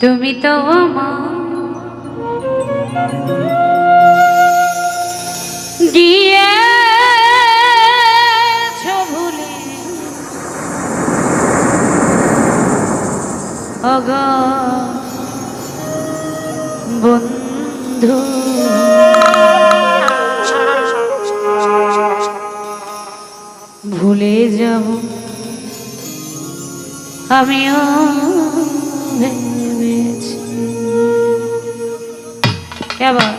তুমি তো আমার অগ বন্ধু। ভুলে যাব। আমিও É.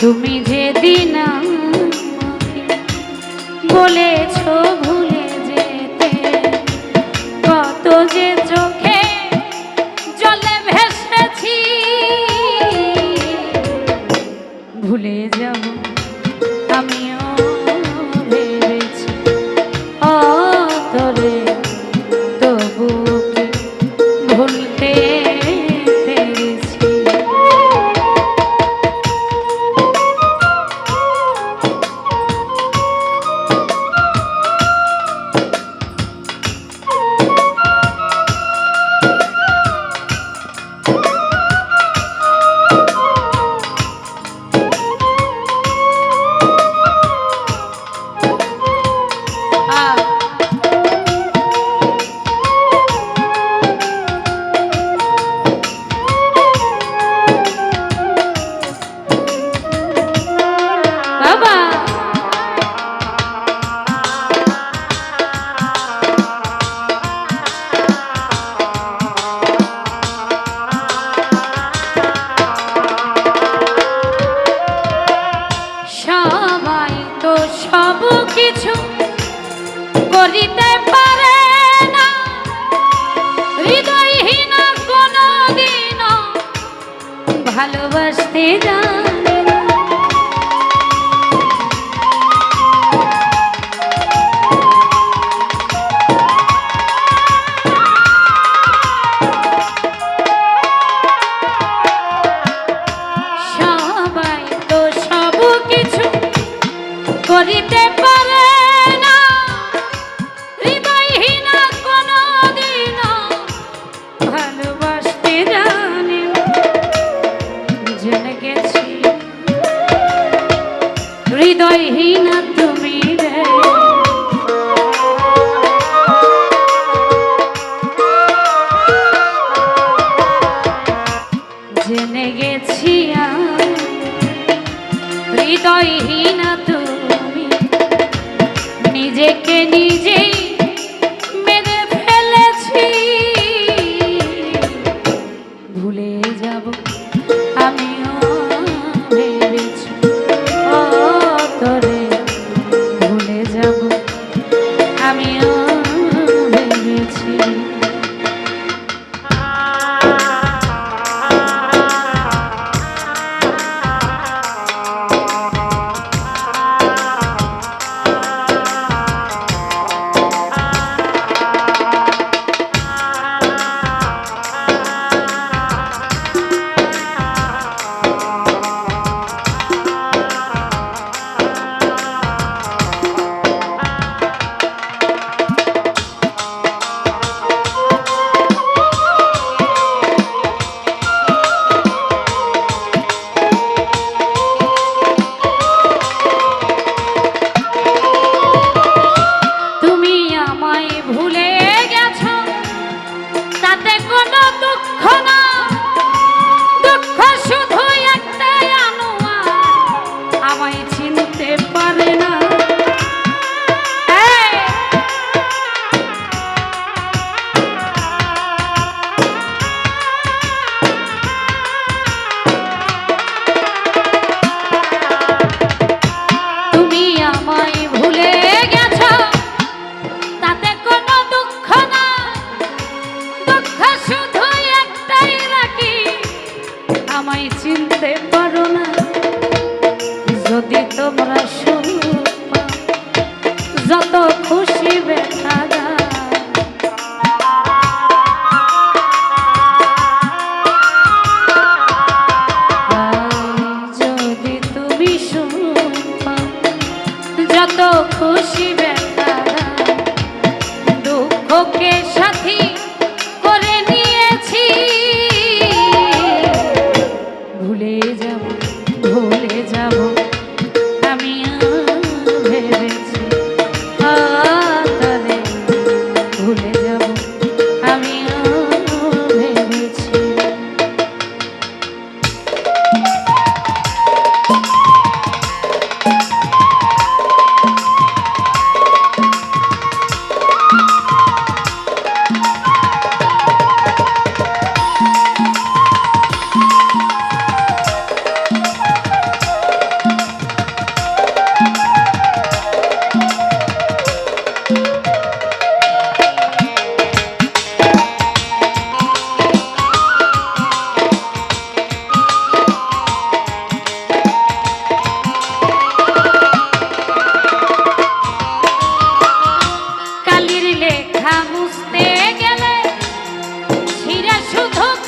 তুমি যে দিন বলেছ ভুলে যেতে কত যে চোখে জলে ভেসেছি ভুলে যাব। 啊。ভালোবাসতে জানে হৃদয়হীন তুমি জেনে গেছি হৃদয়হীন তুমি। নিজেকে নিজেই Cántate con পারো না। যদি তোমরা যত খুশি ব্যথা যদি তুমি যত খুশি শুধু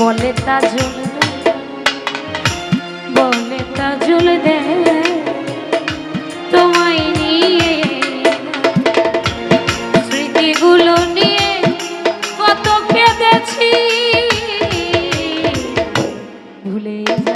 বলে তা জল বলে তা জল দে, তোমায় নিয়ে, স্মৃতিগুলো নিয়ে কত কেঁদেছি। ভুলে না